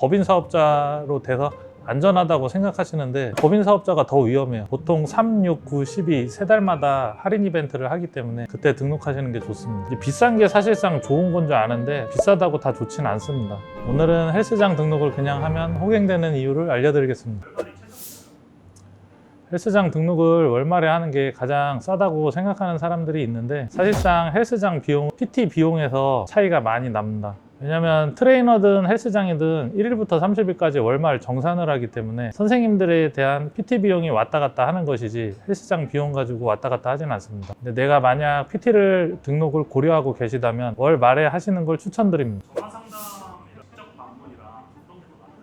법인 사업자로 돼서 안전하다고 생각하시는데 법인 사업자가 더 위험해요. 보통 3, 6, 9, 12 세 달마다 할인 이벤트를 하기 때문에 그때 등록하시는 게 좋습니다. 비싼 게 사실상 좋은 건 줄 아는데 비싸다고 다 좋진 않습니다. 오늘은 헬스장 등록을 그냥 하면 호갱되는 이유를 알려드리겠습니다. 헬스장 등록을 월말에 하는 게 가장 싸다고 생각하는 사람들이 있는데 사실상 헬스장 비용, PT 비용에서 차이가 많이 납니다. 왜냐면 트레이너든 헬스장이든 1일부터 30일까지 월말 정산을 하기 때문에 선생님들에 대한 PT 비용이 왔다 갔다 하는 것이지 헬스장 비용 가지고 왔다 갔다 하진 않습니다. 근데 내가 만약 PT를 등록을 고려하고 계시다면 월 말에 하시는 걸 추천드립니다.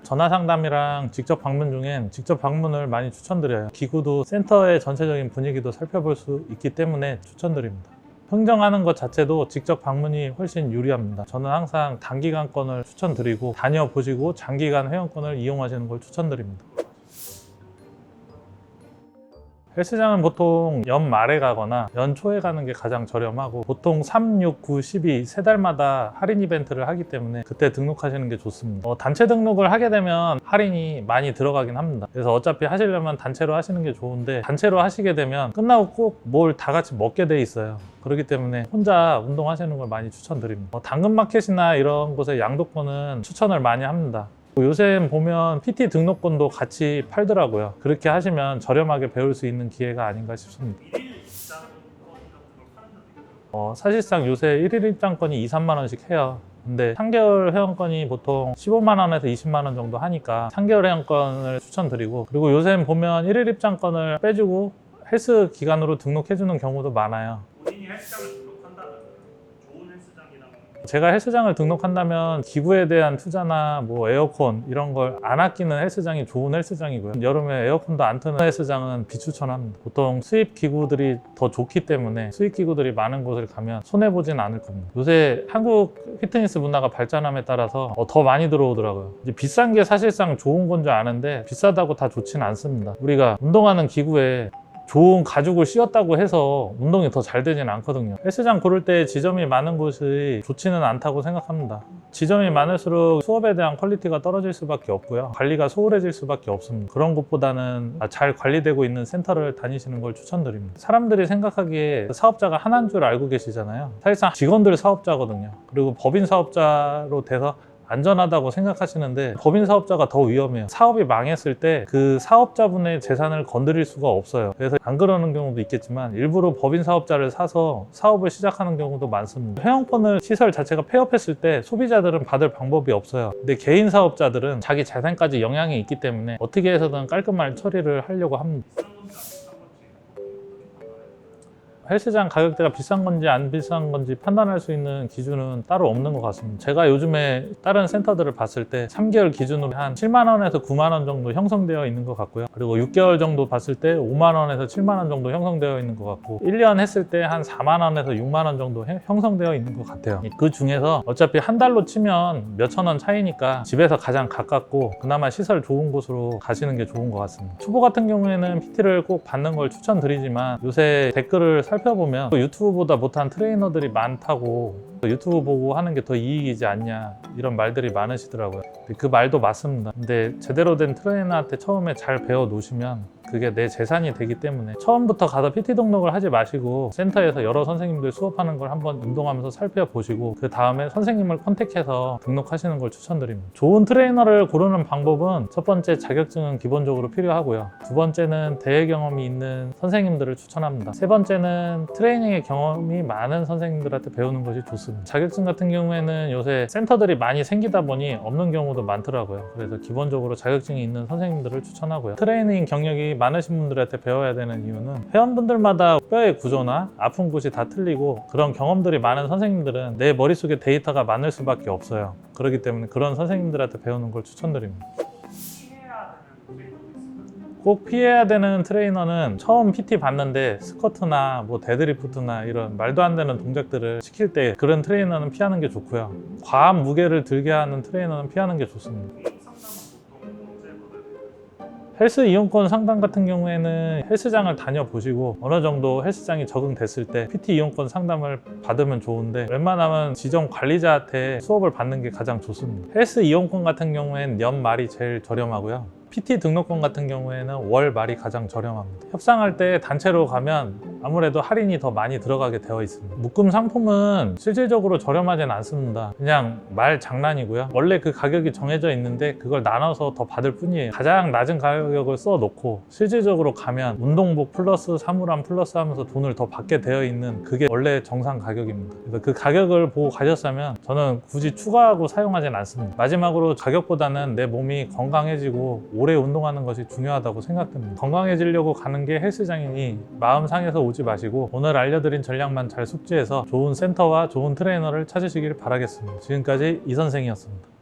전화 상담이랑 직접 방문 중엔 직접 방문을 많이 추천드려요. 기구도 센터의 전체적인 분위기도 살펴볼 수 있기 때문에 추천드립니다. 흥정하는 것 자체도 직접 방문이 훨씬 유리합니다. 저는 항상 단기간권을 추천드리고 다녀보시고 장기간 회원권을 이용하시는 걸 추천드립니다. 헬스장은 보통 연말에 가거나 연초에 가는 게 가장 저렴하고 보통 3, 6, 9, 12 세 달마다 할인 이벤트를 하기 때문에 그때 등록하시는 게 좋습니다. 어, 단체 등록을 하게 되면 할인이 많이 들어가긴 합니다. 그래서 어차피 하시려면 단체로 하시는 게 좋은데 단체로 하시게 되면 끝나고 꼭 뭘 다 같이 먹게 돼 있어요. 그렇기 때문에 혼자 운동하시는 걸 많이 추천드립니다. 어, 당근마켓이나 이런 곳의 양도권은 추천을 많이 합니다. 요새 보면 PT 등록권도 같이 팔더라고요. 그렇게 하시면 저렴하게 배울 수 있는 기회가 아닌가 싶습니다. 어, 사실상 요새 1일 입장권이 2, 3만 원씩 해요. 근데 3개월 회원권이 보통 15만 원에서 20만 원 정도 하니까 3개월 회원권을 추천드리고 그리고 요새 보면 1일 입장권을 빼주고 헬스 기간으로 등록해주는 경우도 많아요. 본인이 헬스장을 제가 헬스장을 등록한다면 기구에 대한 투자나 뭐 에어컨 이런 걸 안 아끼는 헬스장이 좋은 헬스장이고요. 여름에 에어컨도 안 트는 헬스장은 비추천합니다. 보통 수입 기구들이 더 좋기 때문에 수입 기구들이 많은 곳을 가면 손해 보진 않을 겁니다. 요새 한국 피트니스 문화가 발전함에 따라서 어, 더 많이 들어오더라고요. 이제 비싼 게 사실상 좋은 건 줄 아는데 비싸다고 다 좋진 않습니다. 우리가 운동하는 기구에 좋은 가죽을 씌웠다고 해서 운동이 더 잘 되진 않거든요. 헬스장 고를 때 지점이 많은 곳이 좋지는 않다고 생각합니다. 지점이 많을수록 수업에 대한 퀄리티가 떨어질 수밖에 없고요. 관리가 소홀해질 수밖에 없습니다. 그런 것보다는 잘 관리되고 있는 센터를 다니시는 걸 추천드립니다. 사람들이 생각하기에 사업자가 하나인 줄 알고 계시잖아요. 사실상 직원들 사업자거든요. 그리고 법인 사업자로 돼서 안전하다고 생각하시는데 법인 사업자가 더 위험해요. 사업이 망했을 때 그 사업자분의 재산을 건드릴 수가 없어요. 그래서 안 그러는 경우도 있겠지만 일부러 법인 사업자를 사서 사업을 시작하는 경우도 많습니다. 회원권을 시설 자체가 폐업했을 때 소비자들은 받을 방법이 없어요. 근데 개인 사업자들은 자기 재산까지 영향이 있기 때문에 어떻게 해서든 깔끔한 처리를 하려고 합니다. 헬스장 가격대가 비싼 건지 안 비싼 건지 판단할 수 있는 기준은 따로 없는 것 같습니다. 제가 요즘에 다른 센터들을 봤을 때 3개월 기준으로 한 7만 원에서 9만 원 정도 형성되어 있는 것 같고요. 그리고 6개월 정도 봤을 때 5만 원에서 7만 원 정도 형성되어 있는 것 같고 1년 했을 때 한 4만 원에서 6만 원 정도 해- 형성되어 있는 것 같아요. 그 중에서 어차피 한 달로 치면 몇천 원 차이니까 집에서 가장 가깝고 그나마 시설 좋은 곳으로 가시는 게 좋은 것 같습니다. 초보 같은 경우에는 PT를 꼭 받는 걸 추천드리지만 요새 댓글을 살 펴보면 유튜브보다 못한 트레이너들이 많다고 유튜브 보고 하는 게 더 이익이지 않냐 이런 말들이 많으시더라고요. 그 말도 맞습니다. 근데 제대로 된 트레이너한테 처음에 잘 배워 놓으시면 그게 내 재산이 되기 때문에 처음부터 가서 PT 등록을 하지 마시고 센터에서 여러 선생님들 수업하는 걸 한번 운동하면서 살펴보시고 그 다음에 선생님을 컨택해서 등록하시는 걸 추천드립니다. 좋은 트레이너를 고르는 방법은 첫 번째 자격증은 기본적으로 필요하고요. 두 번째는 대회 경험이 있는 선생님들을 추천합니다. 세 번째는 트레이닝의 경험이 많은 선생님들한테 배우는 것이 좋습니다. 자격증 같은 경우에는 요새 센터들이 많이 생기다 보니 없는 경우도 많더라고요. 그래서 기본적으로 자격증이 있는 선생님들을 추천하고요. 트레이닝 경력이 많으신 분들한테 배워야 되는 이유는 회원분들마다 뼈의 구조나 아픈 곳이 다 틀리고 그런 경험들이 많은 선생님들은 내 머릿속에 데이터가 많을 수밖에 없어요. 그렇기 때문에 그런 선생님들한테 배우는 걸 추천드립니다. 꼭 피해야 되는 트레이너는 처음 PT 받는데 스쿼트나 뭐 데드리프트나 이런 말도 안 되는 동작들을 시킬 때 그런 트레이너는 피하는 게 좋고요. 과한 무게를 들게 하는 트레이너는 피하는 게 좋습니다. 헬스 이용권 상담 같은 경우에는 헬스장을 다녀보시고 어느 정도 헬스장이 적응됐을 때 PT 이용권 상담을 받으면 좋은데 웬만하면 지정 관리자한테 수업을 받는 게 가장 좋습니다. 헬스 이용권 같은 경우에는 연말이 제일 저렴하고요. PT 등록권 같은 경우에는 월 말이 가장 저렴합니다. 협상할 때 단체로 가면 아무래도 할인이 더 많이 들어가게 되어 있습니다. 묶음 상품은 실질적으로 저렴하진 않습니다. 그냥 말 장난이고요. 원래 그 가격이 정해져 있는데 그걸 나눠서 더 받을 뿐이에요. 가장 낮은 가격을 써놓고 실질적으로 가면 운동복 플러스 사물함 플러스 하면서 돈을 더 받게 되어 있는 그게 원래 정상 가격입니다. 그래서 그 가격을 보고 가셨다면 저는 굳이 추가하고 사용하진 않습니다. 마지막으로 가격보다는 내 몸이 건강해지고 오래 운동하는 것이 중요하다고 생각됩니다. 건강해지려고 가는 게 헬스장이니 마음 상해서 오지 마시고 오늘 알려드린 전략만 잘 숙지해서 좋은 센터와 좋은 트레이너를 찾으시길 바라겠습니다. 지금까지 이 선생이었습니다.